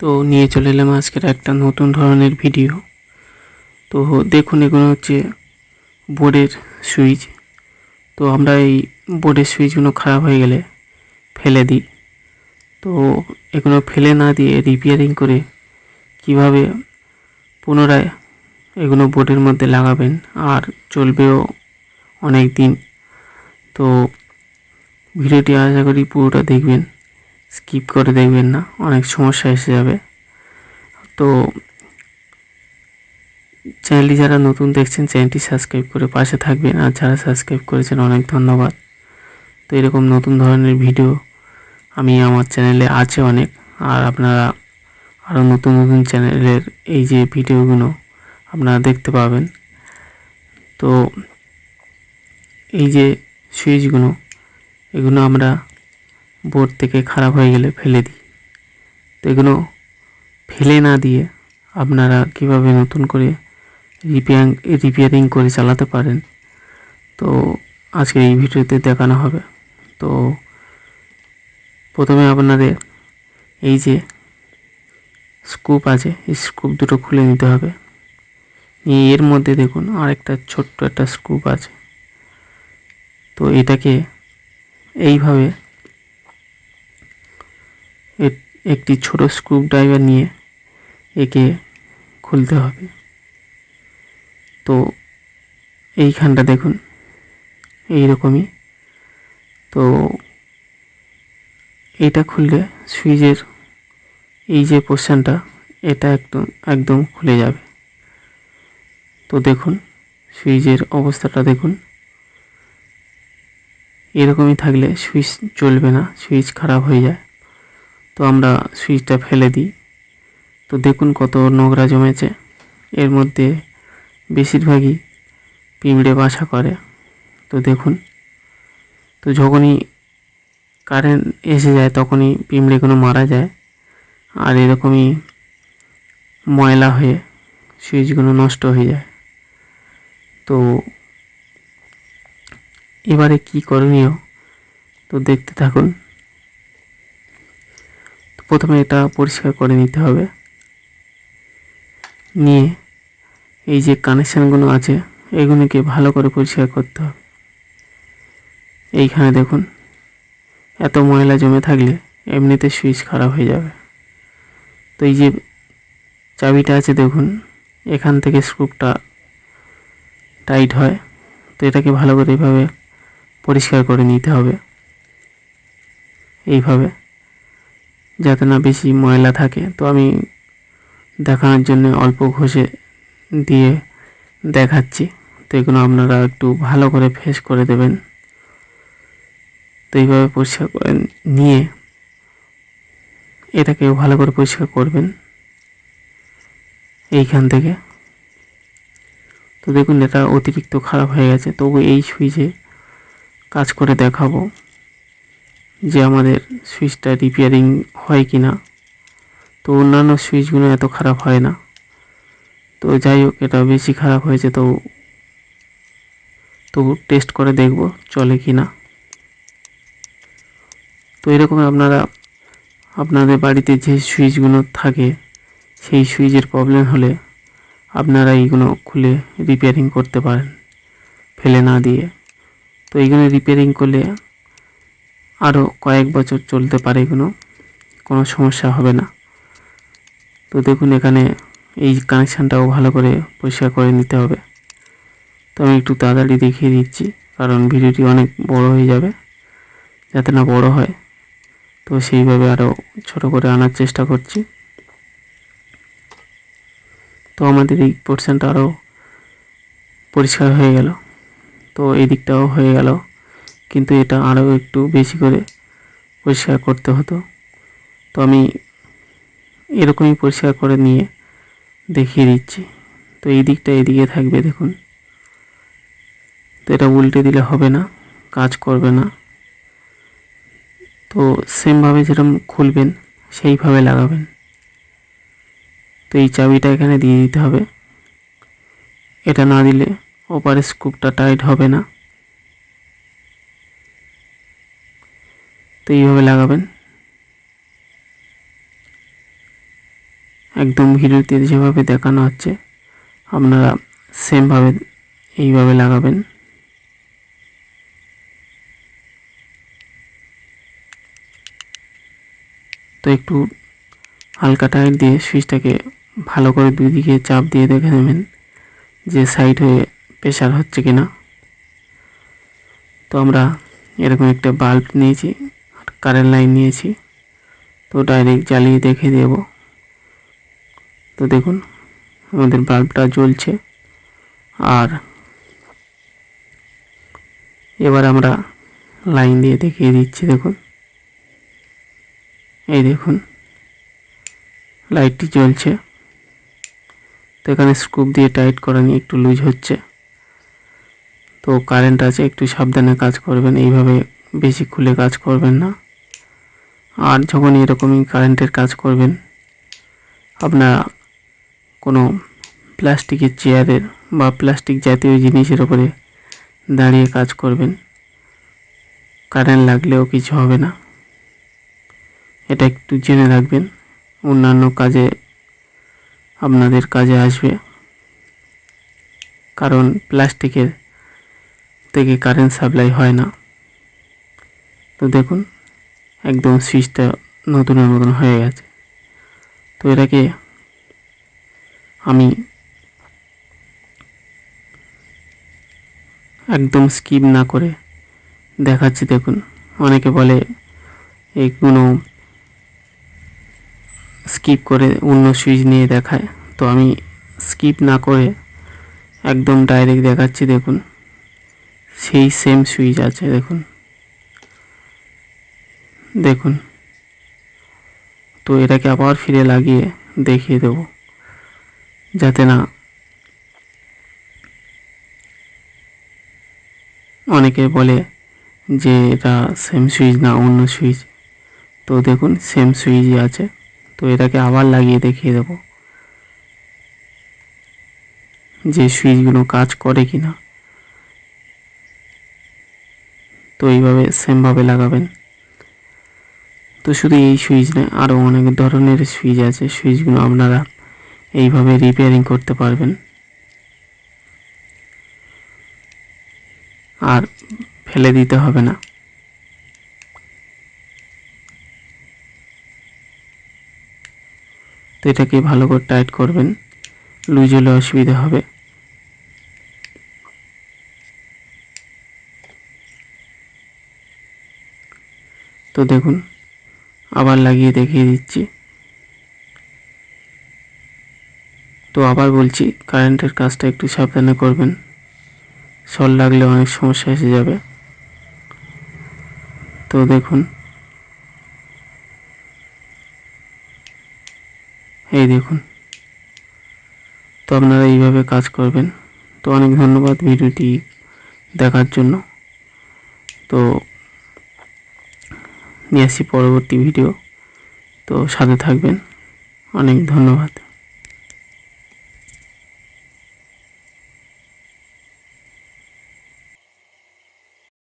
তো নিয়ে চলে এলাম আজকের একটা নতুন ধরনের ভিডিও তো দেখুন, এগুলো হচ্ছে বোর্ডের সুইচ। তো আমরা এই বোর্ডের সুইচগুলো খারাপ হয়ে গেলে ফেলে দিই। তো এগুলো ফেলে না দিয়ে রিপেয়ারিং করে কীভাবে পুনরায় এগুলো বোর্ডের মধ্যে লাগাবেন আর চলবেও অনেক দিন তো ভিডিওটি আশা করি পুরোটা দেখবেন। স্কিপ করে দেখবেন না, অনেক সমস্যা এসে যাবে। তো চ্যানেলটি যারা নতুন দেখছেন, চ্যানেলটি সাবস্ক্রাইব করে পাশে থাকবেন। আর যারা সাবস্ক্রাইব করেছেন, অনেক ধন্যবাদ। তো এরকম নতুন ধরনের ভিডিও আমি আমার চ্যানেলে আছে অনেক। আর আপনারা আরও নতুন নতুন চ্যানেলের এই যে ভিডিওগুলো আপনারা দেখতে পাবেন। তো এই যে সুইচগুলো এগুলো আমরা বোর্ড থেকে খারাপ হয়ে গেলে ফেলে দিই। তো এগুলো ফেলে না দিয়ে আপনারা কীভাবে নতুন করে রিপেয়ারিং রিপেয়ারিং করে চালাতে পারেন? তো আজকে এই ভিডিওতে দেখানো হবে। তো প্রথমে আপনাদের এই যে স্কুপ আছে, এই স্কুপ দুটো খুলে নিতে হবে। নিয়ে এর মধ্যে দেখুন আরেকটা ছোট্ট একটা স্কুপ আছে। তো এটাকে এইভাবে একটি ছোট স্ক্রু ড্রাইভার নিয়ে একে খুলতে হবে। তো এইখানটা দেখুন এই রকমই তো এটা খুললে সুইচের এই যে পোর্শনটা এটা একদম একদম খুলে যাবে। তো দেখুন, সুইচের অবস্থাটা দেখুন। এরকমই থাকলে সুইচ চলবে না, সুইচ খারাপ হয়ে যায়। তো আমরা সুইচটা ফেলে দিই। তো দেখুন কত নোংরা জমেছে। এর মধ্যে বেশিরভাগই পিঁমড়ে বাসা করে। তো দেখুন, তো যখনই কারেন্ট এসে যায় তখনই পিঁমড়েগুলো মারা যায়। আর এরকমই ময়লা হয়ে সুইচগুলো নষ্ট হয়ে যায়। তো এবারে কি করণীয়? তো দেখতে থাকুন। প্রথমে এটা পরিষ্কার করে নিতে হবে। নিয়ে এই যে কানেকশানগুলো আছে, এগুলোকে ভালো করে পরিষ্কার করতে হবে। এইখানে দেখুন, এত ময়লা জমে থাকলে এমনিতে সুইচ খারাপ হয়ে যাবে। তো এই যে চাবিটা আছে দেখুন, এখান থেকে স্ক্রুপটা টাইট হয়, তো এটাকে ভালো করে এইভাবে পরিষ্কার করে নিতে হবে। এইভাবে। যাতে না বেশি ময়লা থাকে। তো আমি দেখানোর জন্য অল্প ঘষে দিয়ে দেখাচ্ছি। তো এগুলো আপনারা একটু ভালো করে ফেস করে দেবেন। তো এইভাবে পরিষ্কার করে নিয়ে এটাকে ভালো করে পরিষ্কার করবেন। এইখান থেকে। তো দেখুন, এটা অতিরিক্ত খারাপ হয়ে গেছে। তবু এই সুইচে কাজ করে দেখাবো। যে আমাদের সুইচটা রিপেয়ারিং হয় কি না তো অন্যান্য সুইচগুলো এত খারাপ হয় না। তো যাই হোক, এটা বেশি খারাপ হয়েছে, তো তবু টেস্ট করে দেখব চলে কি না তো এরকম আপনারা, আপনাদের বাড়িতে যে সুইচগুলো থাকে, সেই সুইচের প্রবলেম হলে আপনারা এইগুলো খুলে রিপেয়ারিং করতে পারেন, ফেলে না দিয়ে। তো এইগুলো রিপেয়ারিং করলে আরও কয়েক বছর চলতে পারে এগুলো কোনো সমস্যা হবে না। তো দেখুন এখানে এই কানেকশানটাও ভালো করে পরিষ্কার করে নিতে হবে। তো আমি একটু তাড়াতাড়ি দেখিয়ে দিচ্ছি, কারণ ভিডিওটি অনেক বড় হয়ে যাবে, যাতে না বড় হয়। তো সেইভাবে আরও ছোট করে আনার চেষ্টা করছি। তো আমাদের এই পোর্শনটা আরও পরিষ্কার হয়ে গেল। তো এই দিকটাও হয়ে গেল। কিন্তু এটা আরও একটু বেশি করে পরিষ্কার করতে হতো। তো আমি এরকমই পরিষ্কার করে নিয়ে দেখিয়ে দিচ্ছি। তো এই দিকটা এদিকে থাকবে দেখুন। তো এটা উল্টে দিলে হবে না, কাজ করবে না। তো সেমভাবে যেরকম খুলবেন, সেইভাবে লাগাবেন। তো এই চাবিটা এখানে দিয়ে দিতে হবে। এটা না দিলে ওপারে স্কুপটা টাইট হবে না। তো এইভাবে লাগাবেন। একদম ভিডিওতে যেভাবে দেখানো হচ্ছে, আপনারা সেমভাবে এইভাবে লাগাবেন। তো একটু হালকা টাইট দিয়ে সুইচটাকে ভালো করে দুই দিকে চাপ দিয়ে দেখে নেবেন যে সাইড হয়ে প্রেশার হচ্ছে কিনা। তো আমরা এরকম একটা বাল্ব নিয়েছি কারেন্ট লাইন নিয়েছি। তো ডাইরেক্ট জ্বালিয়ে দেখে দেব। তো দেখুন, আমাদের বাল্বটা জ্বলছে। আর এবার আমরা লাইন দিয়ে দেখিয়ে দিচ্ছি, দেখুন। এই দেখুন লাইটটি জ্বলছে। তো এখানে স্ক্রুপ দিয়ে টাইট করা নিয়ে একটু লুজ হচ্ছে। তো কারেন্ট আছে, একটু সাবধানে কাজ করবেন। এইভাবে বেশি খুলে কাজ করবেন না। আর যখন এরকমই কারেন্টের কাজ করবেন, আপনারা কোনো প্লাস্টিকের চেয়ারের বা প্লাস্টিক জাতীয় জিনিসের ওপরে দাঁড়িয়ে কাজ করবেন। কারেন্ট লাগলেও কিছু হবে না। এটা একটু জেনে রাখবেন, অন্যান্য কাজে আপনাদের কাজে আসবে। কারণ প্লাস্টিকের থেকে কারেন্ট সাপ্লাই হয় না। তো দেখুন একদম সুইচটা নতুনের মতন হয়ে গেছে। তো এটাকে আমি একদম স্কিপ না করে দেখাচ্ছি। দেখুন, অনেকে বলে এইগুলো স্কিপ করে অন্য সুইচ নিয়ে দেখায়। তো আমি স্কিপ না করে একদম ডাইরেক্ট দেখাচ্ছি। দেখুন, সেই সেম সুইচ আছে। দেখুন। দেখুন। তো এটাকে আবার ফিরে লাগিয়ে দেখিয়ে দেব। যাতে না অনেকে বলে যে এটা সেম সুইচ না, অন্য সুইচ তো দেখুন সেম সুইচই আছে। তো এটাকে আবার লাগিয়ে দেখিয়ে দেব যে সুইচগুলো কাজ করে কি না তো এইভাবে সেমভাবে লাগাবেন। তো শুধু এই সুইচ নয় আরও অনেক ধরনের সুইচ আছে। সুইচগুলো আপনারা এইভাবে রিপেয়ারিং করতে পারবেন। আর ফেলে দিতে হবে না। তো এটাকে ভালো করে টাইট করবেন, লুজ হলে অসুবিধা হবে। তো দেখুন আবার লাগিয়ে দেখিয়ে দিচ্ছি। তো আবার বলছি, কারেন্টের কাজটা একটু সাবধানে করবেন। শল লাগলে অনেক সমস্যা এসে যাবে। তো দেখুন। এই দেখুন। তো আপনারা এইভাবে কাজ করবেন। তো অনেক ধন্যবাদ ভিডিওটি দেখার জন্য। তো নিয়ে আসি পরবর্তী ভিডিও তো সাথে থাকবেন। অনেক ধন্যবাদ।